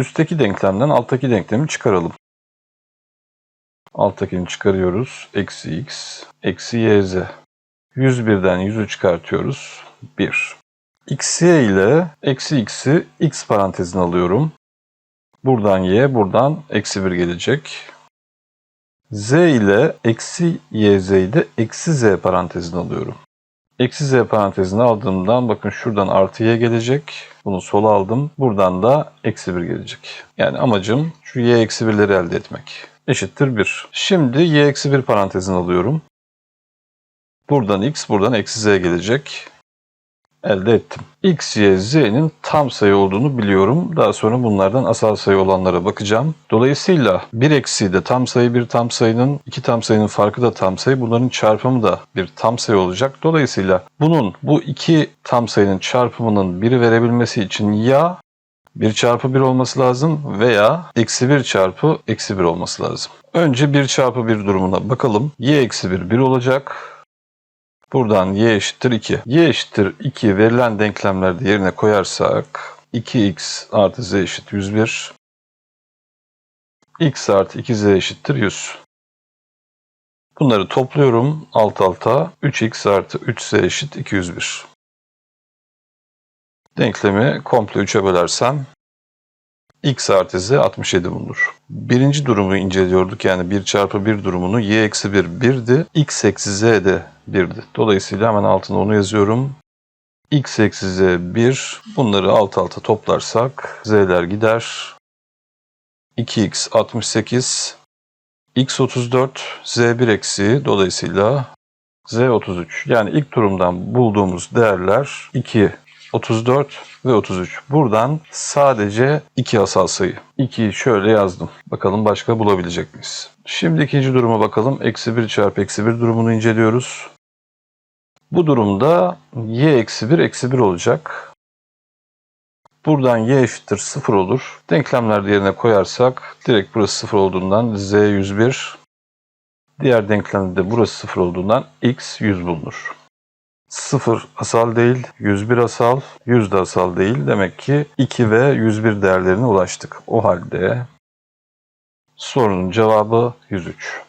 Üstteki denklemden alttaki denklemi çıkaralım. Alttakini çıkarıyoruz. Eksi x, eksi yz. 101'den 100'ü çıkartıyoruz. 1. xy ile eksi x'i x parantezine alıyorum. Buradan y, buradan eksi 1 gelecek. z ile eksi yz'yi de eksi z parantezine alıyorum. Eksi z parantezine aldığımdan bakın şuradan artı y gelecek. Bunu sola aldım. Buradan da eksi 1 gelecek. Yani amacım şu y eksi 1'leri elde etmek. Eşittir 1. Şimdi y eksi 1 parantezine alıyorum. Buradan x, buradan eksi z gelecek. Elde ettim. x, y, z'nin tam sayı olduğunu biliyorum. Daha sonra bunlardan asal sayı olanlara bakacağım. Dolayısıyla bir eksiği de tam sayı bir tam sayının, iki tam sayının farkı da tam sayı. Bunların çarpımı da bir tam sayı olacak. Dolayısıyla bunun bu iki tam sayının çarpımının biri verebilmesi için ya 1 çarpı 1 olması lazım veya eksi 1 çarpı eksi 1 olması lazım. Önce 1 çarpı 1 durumuna bakalım. y eksi 1 1 olacak. Buradan y eşittir 2. y eşittir 2 verilen denklemlerde yerine koyarsak 2x artı z eşit 101. x artı 2z eşittir 100. Bunları topluyorum alt alta. 3x artı 3z eşit 201. Denklemi komple 3'e bölersem x artı z 67 bulunur. Birinci durumu inceliyorduk yani 1 çarpı 1 durumunu y eksi 1 1'di. x eksi z de 1'di. Dolayısıyla hemen altına onu yazıyorum. x eksi z 1. Bunları alt alta toplarsak z'ler gider. 2x 68. x 34. z 1 eksi dolayısıyla z 33. Yani ilk durumdan bulduğumuz değerler 2 34 ve 33. Buradan sadece iki asal sayı. 2'yi şöyle yazdım. Bakalım başka bulabilecek miyiz? Şimdi ikinci duruma bakalım. Eksi 1 çarpı eksi 1 durumunu inceliyoruz. Bu durumda y eksi 1 eksi 1 olacak. Buradan y eşittir 0 olur. Denklemler yerine koyarsak direkt burası 0 olduğundan z 101. Diğer denklemde de burası 0 olduğundan x 100 bulunur. 0 asal değil, 101 asal, 100 de asal değil. Demek ki 2 ve 101 değerlerine ulaştık. O halde sorunun cevabı 103.